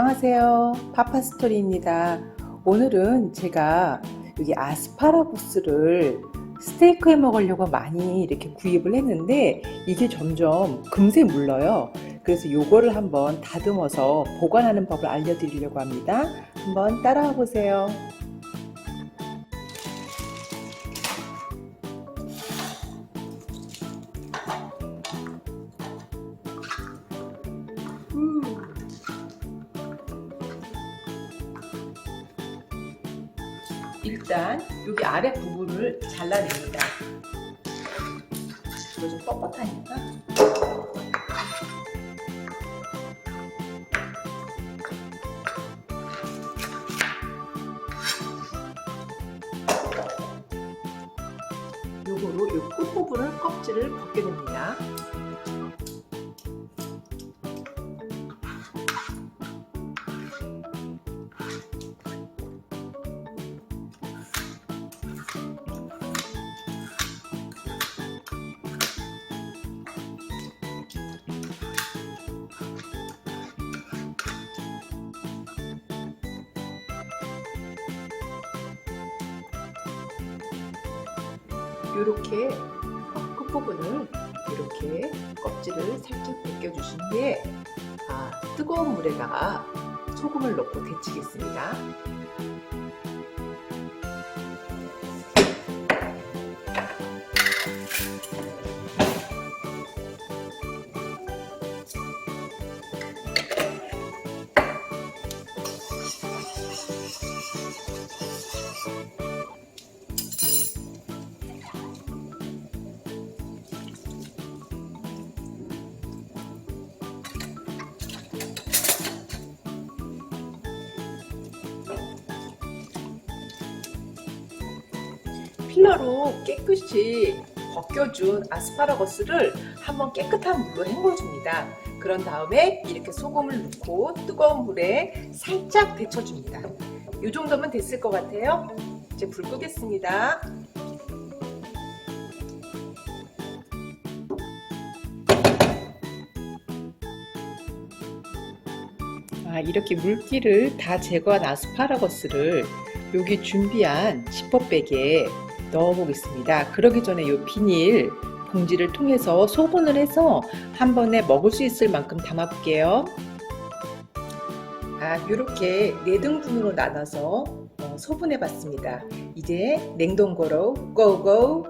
안녕하세요. 파파스토리입니다. 오늘은 제가 여기 아스파라거스를 스테이크 해 먹으려고 많이 이렇게 구입을 했는데 이게 점점 금세 물러요. 그래서 요거를 한번 다듬어서 보관하는 법을 알려드리려고 합니다. 한번 따라와 보세요. 일단 여기 아래 부분을 잘라냅니다. 이거 좀 뻣뻣하니까. 요거로 요 끝부분을 껍질을 벗게 됩니다. 이렇게 끝부분을 이렇게 껍질을 살짝 벗겨주신 후에 아, 뜨거운 물에다가 소금을 넣고 데치겠습니다. 필러로 깨끗이 벗겨준 아스파라거스를 한번 깨끗한 물로 헹궈줍니다. 그런 다음에 이렇게 소금을 넣고 뜨거운 물에 살짝 데쳐줍니다. 이 정도면 됐을 것 같아요. 이제 불 끄겠습니다. 아, 이렇게 물기를 다 제거한 아스파라거스를 여기 준비한 지퍼백에 넣어 보겠습니다. 그러기 전에 이 비닐 봉지를 통해서 소분을 해서 한 번에 먹을 수 있을 만큼 담아 볼게요. 아, 이렇게 네 등분으로 나눠서 어, 소분해 봤습니다. 이제 냉동고로 고고!